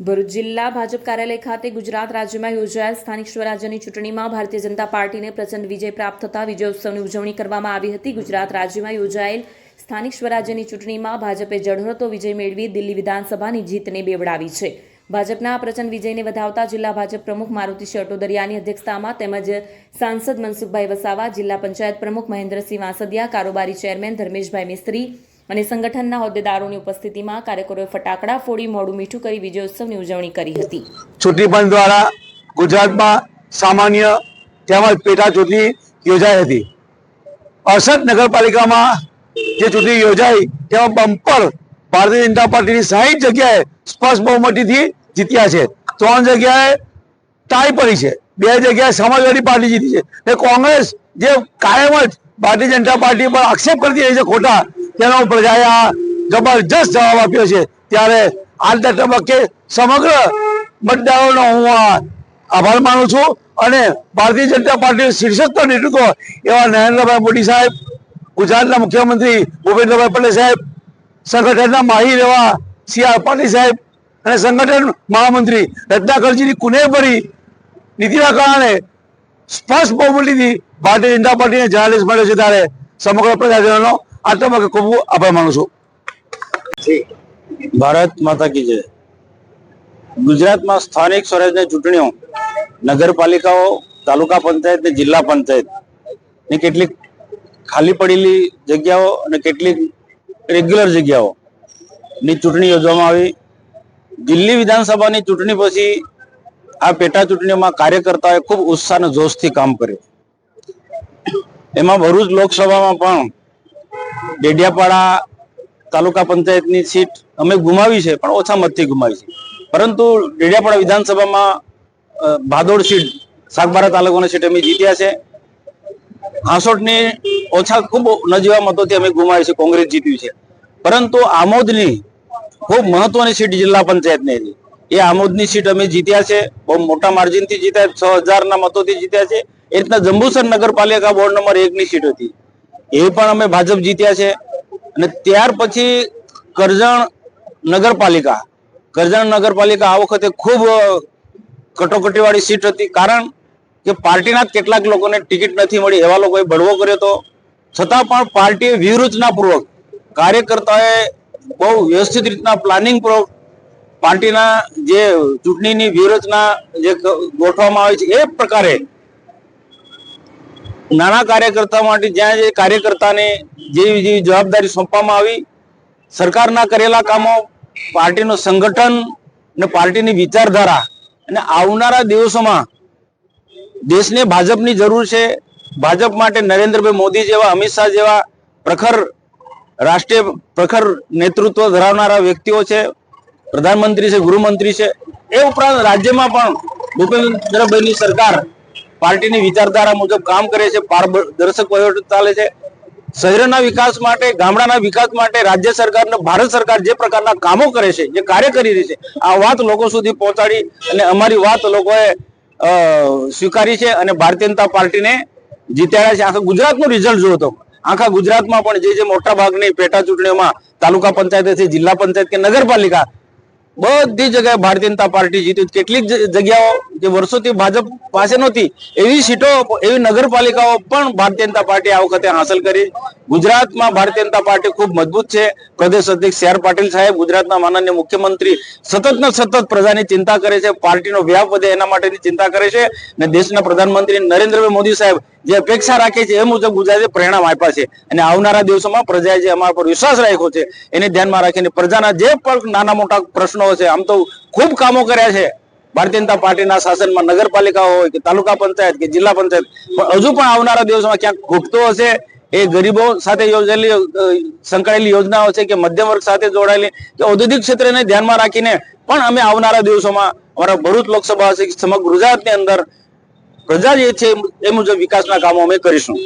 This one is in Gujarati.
ભરૂચ જિલ્લા ભાજપ કાર્યાલય ખાતે ગુજરાત રાજ્યમાં યોજાયેલ સ્થાનિક સ્વરાજ્યની ચૂંટણીમાં ભારતીય જનતા પાર્ટીને પ્રચંડ વિજય પ્રાપ્ત થતા વિજયોત્સવની ઉજવણી કરવામાં આવી હતી. ગુજરાત રાજ્યમાં યોજાયેલ સ્થાનિક સ્વરાજ્યની ચૂંટણીમાં ભાજપે જળહળતો વિજય મેળવી દિલ્હી વિધાનસભાની જીતને બેવડાવી છે. ભાજપના આ પ્રચંડ વિજયને વધાવતા જિલ્લા ભાજપ પ્રમુખ મારુતિ શટોદરિયાની અધ્યક્ષતામાં તેમજ સાંસદ મનસુખભાઈ વસાવા, જિલ્લા પંચાયત પ્રમુખ મહેન્દ્રસિંહ વાંસદિયા, કારોબારી ચેરમેન ધર્મેશભાઈ મિસ્ત્રી અને સંગઠનના હોદ્દેદારોની ઉપસ્થિતિમાં કાર્યકરોએ ફટાકડા ફોડી, મોડું મીઠું કરી વિજયોત્સવની ઉજવણી કરી હતી. ચૂંટણી પંચ દ્વારા ગુજરાતમાં સામાન્ય તેમજ પેટા ચૂંટણી યોજાઈ હતી. અરસદ નગરપાલિકામાં જે ચૂંટણી યોજાઈ, તેમાં બમ્પર ભારતીય જનતા પાર્ટીની સાહીઠ જગ્યાએ સ્પષ્ટ બહુમતીથી જીત્યા છે. ત્રણ જગ્યાએ ટાઈ પડી છે. બે જગ્યાએ સમાજવાદી પાર્ટી જીતી છે. ને કોંગ્રેસ જે કાયમ જ ભારતીય જનતા પાર્ટી પર આક્ષેપ કરતી રહી છે ખોટા તેનો પ્રજાએ આ જબરજસ્ત જવાબ આપ્યો છે. ત્યારે આજના તબક્કે સમગ્ર મતદારોનો હું આભાર માનું છું અને ભારતીય જનતા પાર્ટીનું શીર્ષક નેતૃત્વ એવા નરેન્દ્રભાઈ મોદી સાહેબ, ગુજરાતના મુખ્યમંત્રી ભૂપેન્દ્રભાઈ પટેલ સાહેબ, સંગઠનના માહિર એવા સી આર પાટીલ સાહેબ અને સંગઠન મહામંત્રી રત્નાકરજીની કુનેભરી નીતિના કારણે સ્પષ્ટ બહુમતીથી ભારતીય જનતા પાર્ટીને જનાદેશ મળ્યો છે ત્યારે સમગ્ર પ્રજાજનોનો આ માટે ખૂબ આભાર માનું છું. ભારત માતા કી જય. ગુજરાતમાં સ્થાનિક સ્વરાજની ચૂંટણીઓ, નગરપાલિકાઓ, તાલુકા પંચાયત ને જિલ્લા પંચાયત ને કેટલીક ખાલી પડેલી જગ્યાઓ અને કેટલીક રેગ્યુલર જગ્યાઓ ની ચૂંટણી યોજવામાં આવી. દિલ્હી વિધાનસભાની ચૂંટણી પછી આ પેટા ચૂંટણીઓમાં કાર્યકર્તાઓએ ખૂબ ઉત્સાહ અને જોશથી કામ કર્યું. એમાં ભરૂચ લોકસભામાં પણ ડેડિયાપાડા તાલુકા પંચાયતની સીટ અમે ગુમાવી છે, પણ ઓછા મતથી ગુમાવી છે. પરંતુ ડેડિયાપાડા વિધાનસભામાં ભાદોડ સીટ, સાગબારા તાલુકાની સીટ અમે જીત્યા છે. હાંસોટની ઓછા ખૂબ નજીવા મતોથી અમે ગુમાવી છે, કોંગ્રેસ જીત્યું છે. પરંતુ આમોદની ખૂબ મહત્વની સીટ જિલ્લા પંચાયતની હતી. એ આમોદની સીટ અમે જીત્યા છે, બહુ મોટા માર્જિનથી જીત્યા, છ હજારના મતોથી જીત્યા છે. એ રીતના જંબુસર નગરપાલિકા બોર્ડ નંબર એકની સીટ હતી. એ પણ અમે ભાજપ જીત્યા છે. અને ત્યાર પછી કરજણ નગરપાલિકા કરજણ નગરપાલિકા આ વખતે ખૂબ કટોકટીવાળી સીટ હતી. કારણ કે પાર્ટીના કેટલાક લોકોને ટિકિટ નથી મળી, એવા લોકોએ બળવો કર્યો હતો. છતાં પણ પાર્ટીએ વ્યૂહરચનાપૂર્વક કાર્યકર્તાઓએ બહુ વ્યવસ્થિત રીતના પ્લાનિંગ પૂર્વક પાર્ટીના જે ચૂંટણીની વ્યૂહરચના જે ગોઠવવામાં આવી છે, એ પ્રકારે નાના કાર્યકર્તા માટે જ્યાં જે કાર્યકર્તાને જેવી જેવી જવાબદારી સોંપવામાં આવી, સરકારના કરેલા કામો, પાર્ટીનું સંગઠન અને પાર્ટીની વિચારધારા અને આવનારા દિવસોમાં દેશને ભાજપની જરૂર છે. ભાજપ માટે નરેન્દ્રભાઈ મોદી જેવા, અમિત શાહ જેવા પ્રખર રાષ્ટ્રીય પ્રખર નેતૃત્વ ધરાવનારા વ્યક્તિઓ છે. પ્રધાનમંત્રી છે, ગૃહમંત્રી છે. એ ઉપરાંત રાજ્યમાં પણ ભૂપેન્દ્રભાઈની સરકાર પાર્ટીની વિચારધારા મુજબ કામ કરે છે પારદર્શક વહીવટ ચાલે છે. શહેરના વિકાસ માટે, ગામડાના વિકાસ માટે રાજ્ય સરકાર ભારત સરકાર જે પ્રકારના કામો કરે છે, જે કાર્ય કરી રહી છે, આ વાત લોકો સુધી પહોંચાડી અને અમારી વાત લોકોએ સ્વીકારી છે અને ભારતીય જનતા પાર્ટીને જીત્યા છે. આખા ગુજરાતનું રિઝલ્ટ જોયો તો. આખા ગુજરાતમાં પણ જે જે મોટા ભાગની પેટા ચૂંટણીઓમાં તાલુકા પંચાયત જિલ્લા પંચાયત કે નગરપાલિકા બધી જગ્યાએ ભારતીય જનતા પાર્ટી જીતી કેટલીક જગ્યાઓ જે વર્ષોથી ભાજપ પાસે નહોતી, એવી સીટો, એવી નગરપાલિકાઓ પણ ભારતીય જનતા પાર્ટી આ વખતે હાંસલ કરી. ગુજરાતમાં ભારતીય જનતા પાર્ટી ખૂબ મજબૂત છે. પ્રદેશ અધ્યક્ષ સી પાટીલ સાહેબ ગુજરાતના માનનીય મુખ્યમંત્રી સતત ને સતત પ્રજાની ચિંતા કરે છે, પાર્ટીનો વ્યાપ વધે એના માટેની ચિંતા કરે છે. અને દેશના પ્રધાનમંત્રી નરેન્દ્રભાઈ મોદી સાહેબ જે અપેક્ષા રાખે છે એ મુજબ ગુજરાતે પરિણામ આપ્યા છે. અને આવનારા દિવસોમાં પ્રજાએ જે અમારા પર વિશ્વાસ રાખ્યો છે, એને ધ્યાનમાં રાખીને પ્રજાના જે પણ નાના મોટા પ્રશ્નો છે, આમ તો ખૂબ કામો કર્યા છે. ભારતીય જનતા પાર્ટીના શાસનમાં નગરપાલિકા હોય કે તાલુકા પંચાયત કે જિલ્લા પંચાયત, પણ હજુ પણ આવનારા દિવસોમાં ક્યાંક ઘૂટતો હશે એ ગરીબો સાથે યોજેલી સંકળાયેલી યોજનાઓ છે કે મધ્યમ વર્ગ સાથે જોડાયેલી કે ઔદ્યોગિક ક્ષેત્રને ધ્યાનમાં રાખીને પણ અમે આવનારા દિવસોમાં અમારા ભરૂચ લોકસભા છે સમગ્ર ગુજરાતની અંદર પ્રજા જે છે એ મુજબ વિકાસના કામો અમે કરીશું.